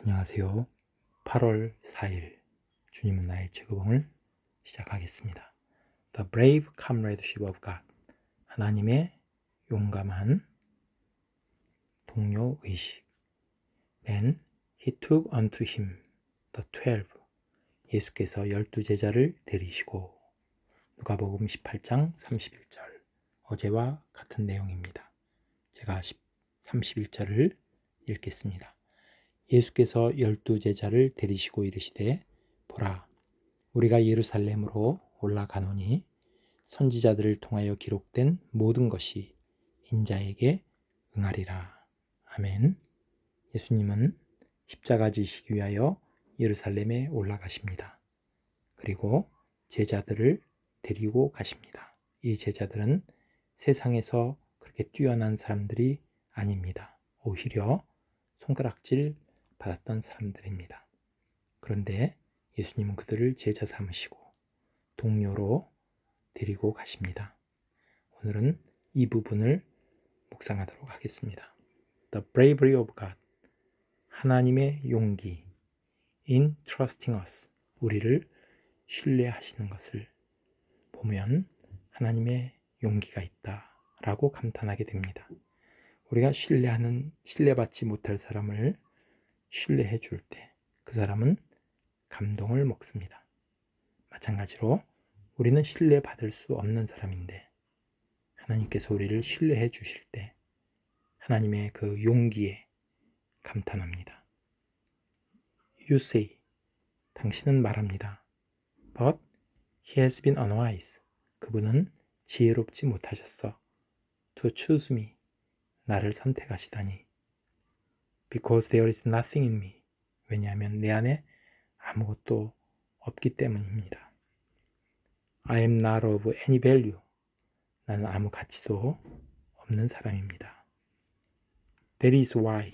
안녕하세요. 8월 4일 주님은 나의 즐거움을 시작하겠습니다. The brave comradeship of God 하나님의 용감한 동료 의식 Then he took unto him the twelve 예수께서 열두 제자를 데리시고 누가복음 18장 31절 어제와 같은 내용입니다. 제가 31절을 읽겠습니다. 예수께서 열두 제자를 데리시고 이르시되 보라 우리가 예루살렘으로 올라가노니 선지자들을 통하여 기록된 모든 것이 인자에게 응하리라. 아멘. 예수님은 십자가 지시기 위하여 예루살렘에 올라가십니다. 그리고 제자들을 데리고 가십니다. 이 제자들은 세상에서 그렇게 뛰어난 사람들이 아닙니다. 오히려 손가락질 받았던 사람들입니다. 그런데 예수님은 그들을 제자 삼으시고 동료로 데리고 가십니다. 오늘은 이 부분을 묵상하도록 하겠습니다. The bravery of God. 하나님의 용기. In trusting us. 우리를 신뢰하시는 것을 보면 하나님의 용기가 있다 라고 감탄하게 됩니다. 우리가 신뢰하는 신뢰받지 못할 사람을 신뢰해 줄 때 그 사람은 감동을 먹습니다. 마찬가지로 우리는 신뢰받을 수 없는 사람인데 하나님께서 우리를 신뢰해 주실 때 하나님의 그 용기에 감탄합니다. You say 당신은 말합니다. But he has been unwise. 그분은 지혜롭지 못하셨어. To choose me. 나를 선택하시다니. Because there is nothing in me. 왜냐하면 내 안에 아무것도 없기 때문입니다. I am not of any value. 나는 아무 가치도 없는 사람입니다. That is why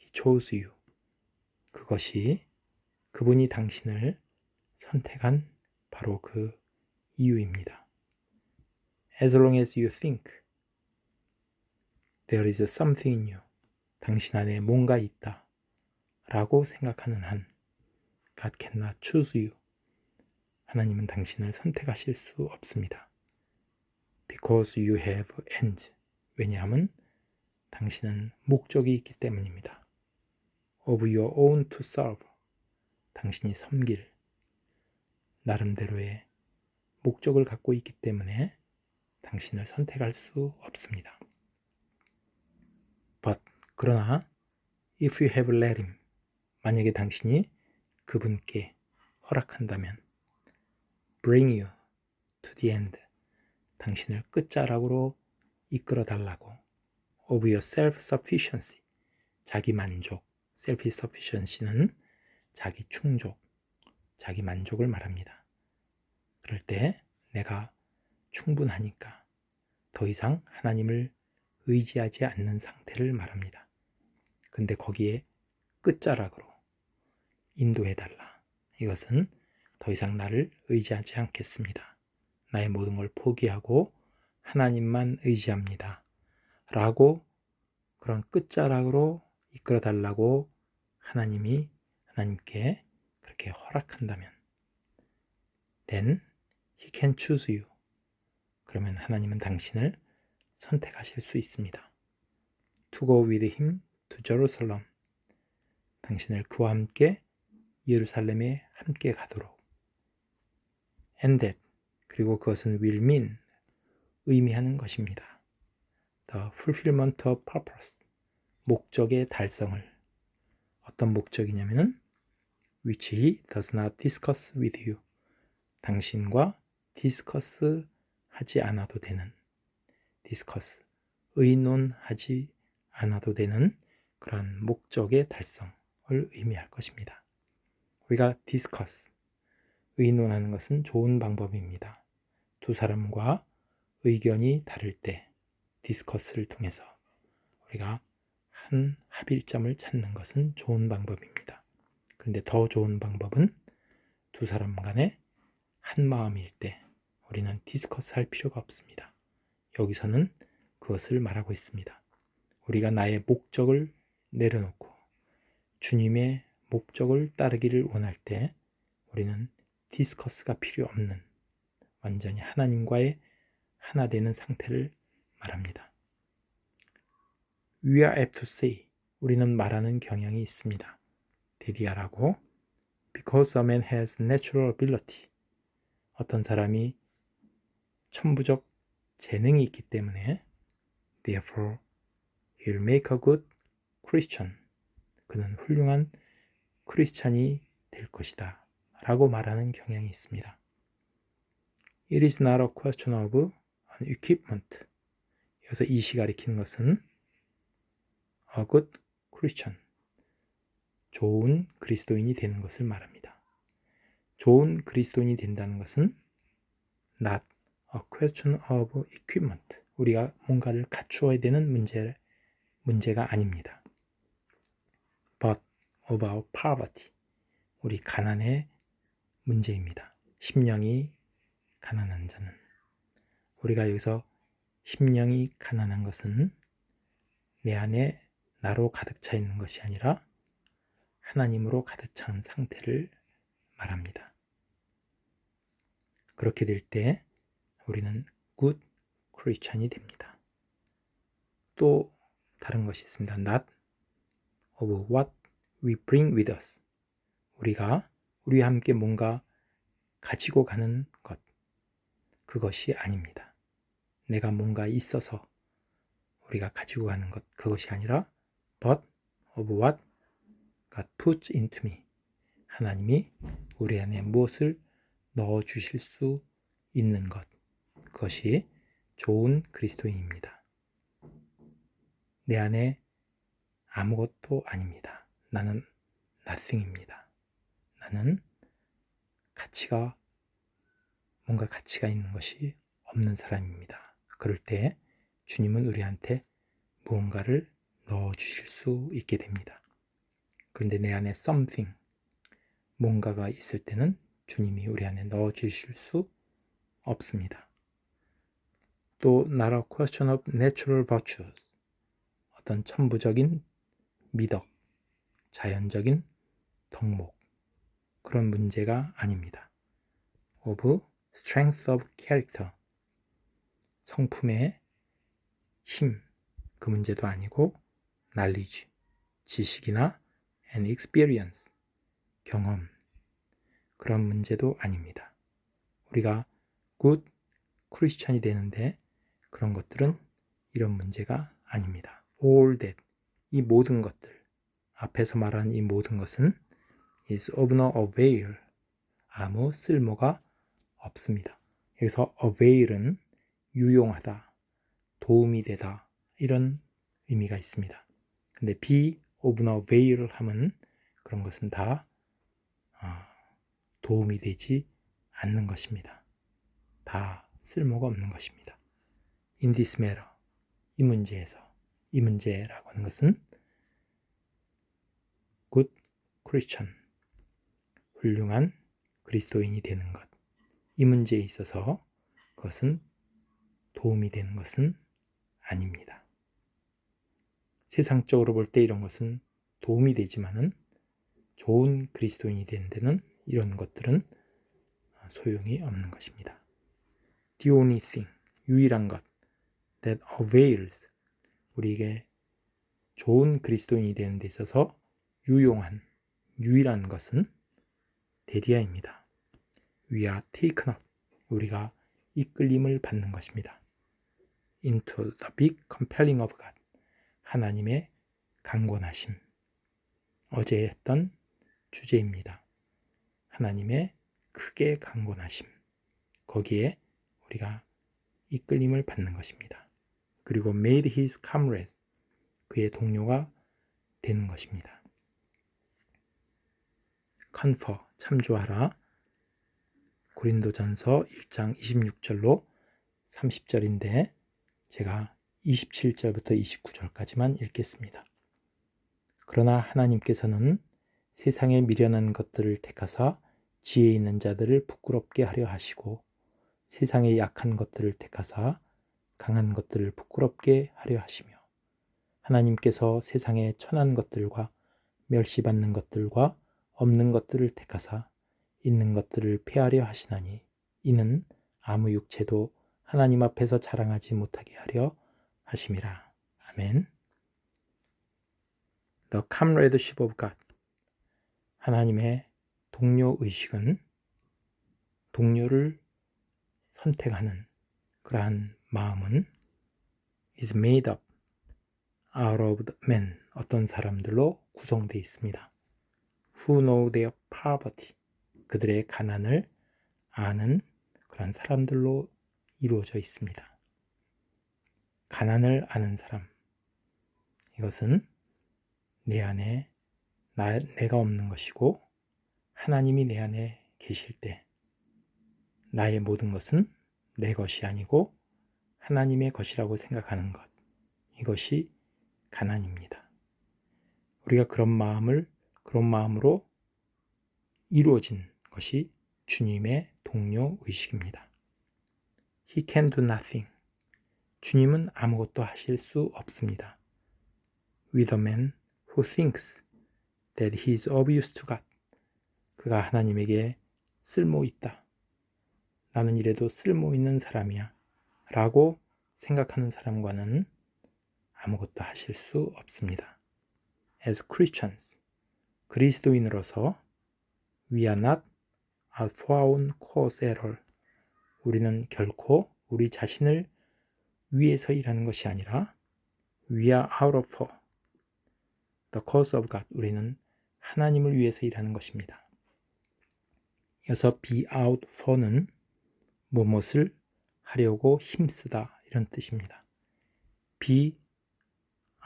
he chose you. 그것이 그분이 당신을 선택한 바로 그 이유입니다. As long as you think there is something in you. 당신 안에 뭔가 있다. 라고 생각하는 한 God cannot choose you. 하나님은 당신을 선택하실 수 없습니다. Because you have ends. 왜냐하면 당신은 목적이 있기 때문입니다. Of your own to serve. 당신이 섬길 나름대로의 목적을 갖고 있기 때문에 당신을 선택할 수 없습니다. But 그러나 if you have let him 만약에 당신이 그분께 허락한다면 bring you to the end 당신을 끝자락으로 이끌어 달라고 of your self-sufficiency 자기 만족 self-sufficiency는 자기 충족 자기 만족을 말합니다. 그럴 때 내가 충분하니까 더 이상 하나님을 의지하지 않는 상태를 말합니다. 근데 거기에 끝자락으로 인도해달라. 이것은 더 이상 나를 의지하지 않겠습니다. 나의 모든 걸 포기하고 하나님만 의지합니다. 라고 그런 끝자락으로 이끌어 달라고 하나님이 하나님께 그렇게 허락한다면 then he can choose you. 그러면 하나님은 당신을 선택하실 수 있습니다. To go with him to Jerusalem. 당신을 그와 함께 예루살렘에 함께 가도록. And that. 그리고 그것은 will mean. 의미하는 것입니다. The fulfillment of purpose. 목적의 달성을. 어떤 목적이냐면은 which he does not discuss with you. 당신과 디스커스 하지 않아도 되는 디스커스 의논하지 않아도 되는 그런 목적의 달성을 의미할 것입니다. 우리가 디스커스 의논하는 것은 좋은 방법입니다. 두 사람과 의견이 다를 때 디스커스를 통해서 우리가 한 합일점을 찾는 것은 좋은 방법입니다. 그런데 더 좋은 방법은 두 사람 간에 한 마음일 때 우리는 디스커스 할 필요가 없습니다. 여기서는 그것을 말하고 있습니다. 우리가 나의 목적을 내려놓고 주님의 목적을 따르기를 원할 때 우리는 디스커스가 필요 없는 완전히 하나님과의 하나 되는 상태를 말합니다. We are apt to say 우리는 말하는 경향이 있습니다. 데디아라고 Because a man has natural ability 어떤 사람이 천부적 재능이 있기 때문에 Therefore, he'll make a good Christian. 그는 훌륭한 크리스찬이 될 것이다. 라고 말하는 경향이 있습니다. It is not a question of an equipment. 여기서 이시 가리키는 것은 a good Christian. 좋은 그리스도인이 되는 것을 말합니다. 좋은 그리스도인이 된다는 것은 not a question of equipment. 우리가 뭔가를 갖추어야 되는 문제, 문제가 아닙니다. But our poverty. 우리 가난의 문제입니다. 심령이 가난한 자는. 우리가 여기서 심령이 가난한 것은 내 안에 나로 가득 차 있는 것이 아니라 하나님으로 가득 찬 상태를 말합니다. 그렇게 될 때 우리는 good 크리스찬이 됩니다. 또 다른 것이 있습니다. Not of what we bring with us. 우리가 우리와 함께 뭔가 가지고 가는 것. 그것이 아닙니다. 내가 뭔가 있어서 우리가 가지고 가는 것. 그것이 아니라 but of what God puts into me. 하나님이 우리 안에 무엇을 넣어 주실 수 있는 것. 그것이 좋은 그리스도인입니다. 내 안에 아무것도 아닙니다. 나는 nothing입니다. 나는 가치가 뭔가 가치가 있는 것이 없는 사람입니다. 그럴 때 주님은 우리한테 무언가를 넣어 주실 수 있게 됩니다. 그런데 내 안에 something 뭔가가 있을 때는 주님이 우리 안에 넣어 주실 수 없습니다. 또 a question of natural virtues 어떤 천부적인 미덕, 자연적인 덕목 그런 문제가 아닙니다. of strength of character 성품의 힘 그 문제도 아니고 knowledge 지식이나 and experience 경험 그런 문제도 아닙니다. 우리가 good 크리스천이 되는데 그런 것들은 이런 문제가 아닙니다. All that 이 모든 것들 앞에서 말한 이 모든 것은 is of no avail 아무 쓸모가 없습니다. 여기서 avail은 유용하다, 도움이 되다 이런 의미가 있습니다. 근데 be of no avail 하면 그런 것은 다 아, 도움이 되지 않는 것입니다. 다 쓸모가 없는 것입니다. in this matter. 이 문제에서 이 문제라고 하는 것은 good Christian 훌륭한 그리스도인이 되는 것. 이 문제에 있어서 그것은 도움이 되는 것은 아닙니다. 세상적으로 볼 때 이런 것은 도움이 되지만은 좋은 그리스도인이 되는 데는 이런 것들은 소용이 없는 것입니다. The only thing 유일한 것 that avails 우리에게 좋은 그리스도인이 되는 데 있어서 유용한 유일한 것은 데디아입니다. Taken up 우리가 이끌림을 받는 것입니다. into the big compelling of God 하나님의 강권하심 어제 했던 주제입니다. 하나님의 크게 강권하심 거기에 우리가 이끌림을 받는 것입니다. 그리고 made his comrade 그의 동료가 되는 것입니다. confer 참조하라 고린도전서 1장 26절로 30절인데 제가 27절부터 29절까지만 읽겠습니다. 그러나 하나님께서는 세상에 미련한 것들을 택하사 지혜 있는 자들을 부끄럽게 하려 하시고 세상의 약한 것들을 택하사 강한 것들을 부끄럽게 하려 하시며 하나님께서 세상의 천한 것들과 멸시받는 것들과 없는 것들을 택하사 있는 것들을 폐하려 하시나니 이는 아무 육체도 하나님 앞에서 자랑하지 못하게 하려 하심이라. 아멘. The comradeship of God. 하나님의 동료 의식은 동료를 선택하는 그러한 마음은 is made up out of men 어떤 사람들로 구성되어 있습니다. Who know their poverty 그들의 가난을 아는 그런 사람들로 이루어져 있습니다. 가난을 아는 사람 이것은 내 안에 나, 내가 없는 것이고 하나님이 내 안에 계실 때 나의 모든 것은 내 것이 아니고 하나님의 것이라고 생각하는 것. 이것이 가난입니다. 우리가 그런 마음을 그런 마음으로 이루어진 것이 주님의 동료 의식입니다. He can do nothing. 주님은 아무것도 하실 수 없습니다. With a man who thinks that he is of use to God. 그가 하나님에게 쓸모 있다. 나는 이래도 쓸모 있는 사람이야. 라고 생각하는 사람과는 아무것도 하실 수 없습니다. As Christians, 그리스도인으로서 we are not our own cause all. 우리는 결코 우리 자신을 위해서 일하는 것이 아니라 we are out of for the cause of God. 우리는 하나님을 위해서 일하는 것입니다. 이어서 be out for는 무엇을 하려고 힘쓰다 이런 뜻입니다. be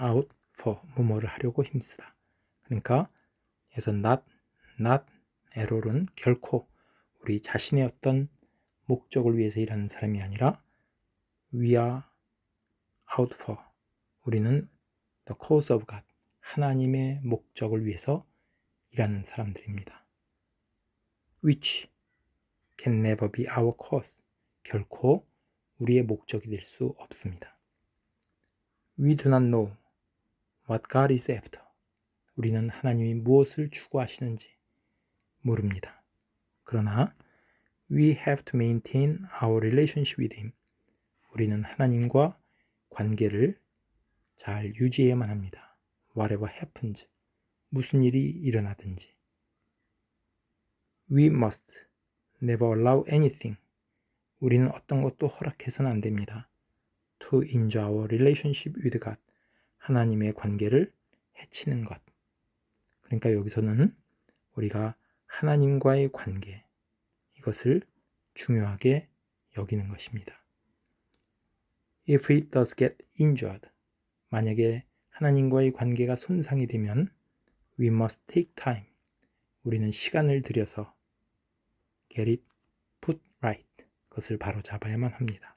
out for 무엇을 하려고 힘쓰다. 그러니까 그래서 not not error은 결코 우리 자신의 어떤 목적을 위해서 일하는 사람이 아니라 we are out for 우리는 the cause of God 하나님의 목적을 위해서 일하는 사람들입니다. which can never be our cause. 결코 우리의 목적이 될 수 없습니다. We do not know what God is after. 우리는 하나님이 무엇을 추구하시는지 모릅니다. 그러나 we have to maintain our relationship with him. 우리는 하나님과 관계를 잘 유지해야만 합니다. Whatever happens. 무슨 일이 일어나든지. We must never allow anything. 우리는 어떤 것도 허락해서는 안 됩니다. To injure our relationship with God. 하나님의 관계를 해치는 것. 그러니까 여기서는 우리가 하나님과의 관계, 이것을 중요하게 여기는 것입니다. If it does get injured, 만약에 하나님과의 관계가 손상이 되면 we must take time. 우리는 시간을 들여서 get it 것을 바로 잡아야만 합니다.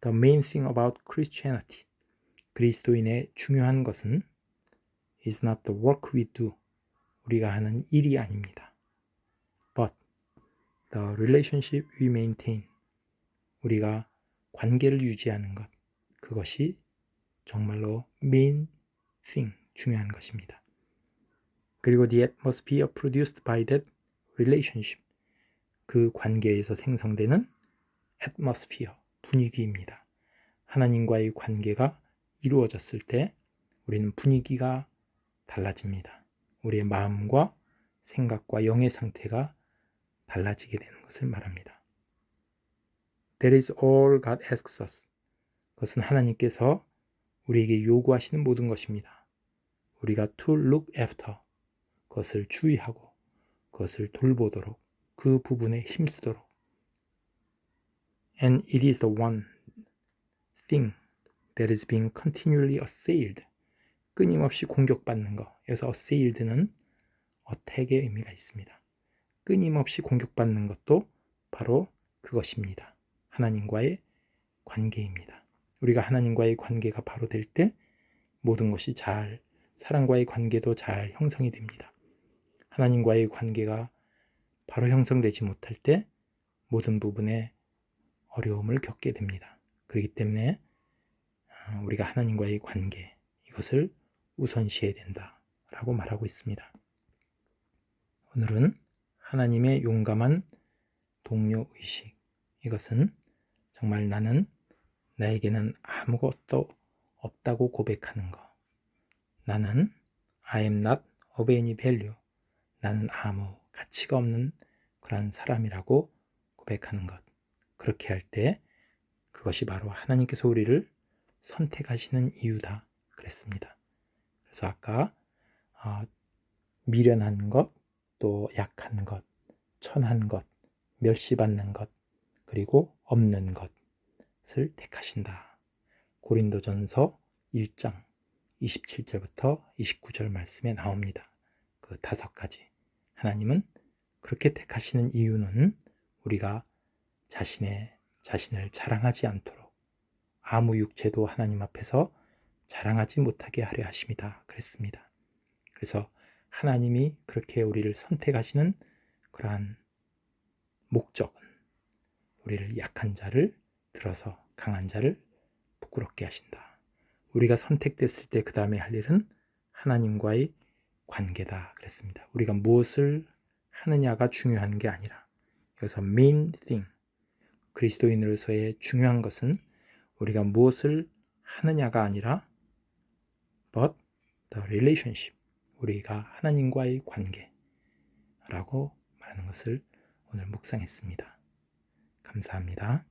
The main thing about Christianity. 그리스도인의 중요한 것은 is not the work we do. 우리가 하는 일이 아닙니다. But the relationship we maintain. 우리가 관계를 유지하는 것. 그것이 정말로 main thing, 중요한 것입니다. 그리고 the atmosphere produced by that relationship. 그 관계에서 생성되는 atmosphere, 분위기입니다. 하나님과의 관계가 이루어졌을 때 우리는 분위기가 달라집니다. 우리의 마음과 생각과 영의 상태가 달라지게 되는 것을 말합니다. That is all God asks us. 그것은 하나님께서 우리에게 요구하시는 모든 것입니다. 우리가 to look after 그것을 주의하고 그것을 돌보도록 그 부분에 힘쓰도록. And it is the one thing that is being continually assailed. 끊임없이 공격받는 것. 여기서 assailed는 attack의 의미가 있습니다. 끊임없이 공격받는 것도 바로 그것입니다. 하나님과의 관계입니다. 우리가 하나님과의 관계가 바로 될 때 모든 것이 잘, 사랑과의 관계도 잘 형성이 됩니다. 하나님과의 관계가 바로 형성되지 못할 때 모든 부분에 어려움을 겪게 됩니다. 그렇기 때문에 어, 우리가 하나님과의 관계 이것을 우선시해야 된다 라고 말하고 있습니다. 오늘은 하나님의 용감한 동료 의식. 이것은 정말 나는 나에게는 아무것도 없다고 고백하는 것. 나는 I am not of any value. 나는 아무 가치가 없는 그런 사람이라고 고백하는 것. 그렇게 할 때 그것이 바로 하나님께서 우리를 선택하시는 이유다. 그랬습니다. 그래서 아까 어, 미련한 것, 또 약한 것, 천한 것, 멸시받는 것, 그리고 없는 것을 택하신다. 고린도전서 1장 27절부터 29절 말씀에 나옵니다. 그 다섯 가지. 하나님은 그렇게 택하시는 이유는 우리가 자신의 자신을 자랑하지 않도록 아무 육체도 하나님 앞에서 자랑하지 못하게 하려 하십니다. 그랬습니다. 그래서 하나님이 그렇게 우리를 선택하시는 그러한 목적은 우리를 약한 자를 들어서 강한 자를 부끄럽게 하신다. 우리가 선택됐을 때 그 다음에 할 일은 하나님과의 관계다 그랬습니다. 우리가 무엇을 하느냐가 중요한 게 아니라 여기서 main thing 그리스도인으로서의 중요한 것은 우리가 무엇을 하느냐가 아니라 but the relationship 우리가 하나님과의 관계라고 말하는 것을 오늘 묵상했습니다. 감사합니다.